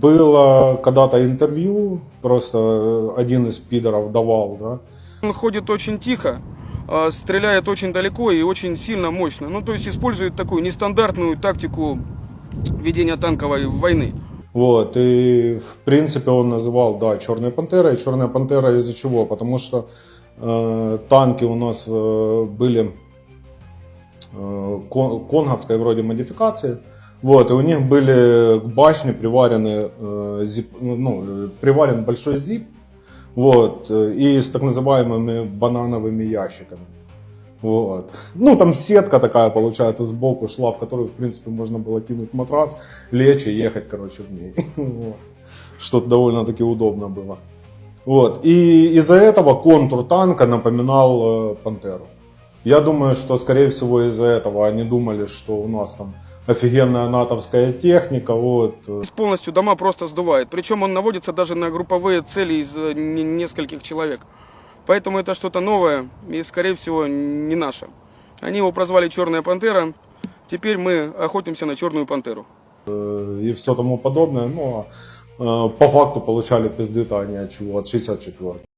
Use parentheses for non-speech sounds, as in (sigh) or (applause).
Было когда-то интервью, просто э, один из пидоров давал, да, Он ходит очень тихо, а, стреляет очень далеко и очень сильно мощно. Ну, то есть использует такую нестандартную тактику ведения танковой войны. Вот, и в принципе он называл, да, Черной Пантерой. Черная Пантера из-за чего? Потому что э, танки у нас э, были э, кон- конговской вроде модификации. Вот, и у них были к башне приварены, э, зип, ну, приварен большой зип, вот, э, и с так называемыми банановыми ящиками. Вот. Ну, там сетка такая, получается, сбоку шла, в которую, в принципе, можно было кинуть матрас, лечь и ехать, короче, в ней. (laughs) Вот. Что довольно-таки удобно было. Вот. И из-за этого контур танка напоминал э, Пантеру. Я думаю, что, скорее всего, из-за этого они думали, что у нас там офигенная натовская техника, вот. э, полностью дома просто сдувает. Причем он наводится даже на групповые цели из э, не- нескольких человек. Поэтому это что-то новое и, скорее всего, не наше. Они его прозвали «Черная пантера». Теперь мы охотимся на «Черную пантеру». и все тому подобное. Ну, а э, по факту получали пизды-то они от чего? От 64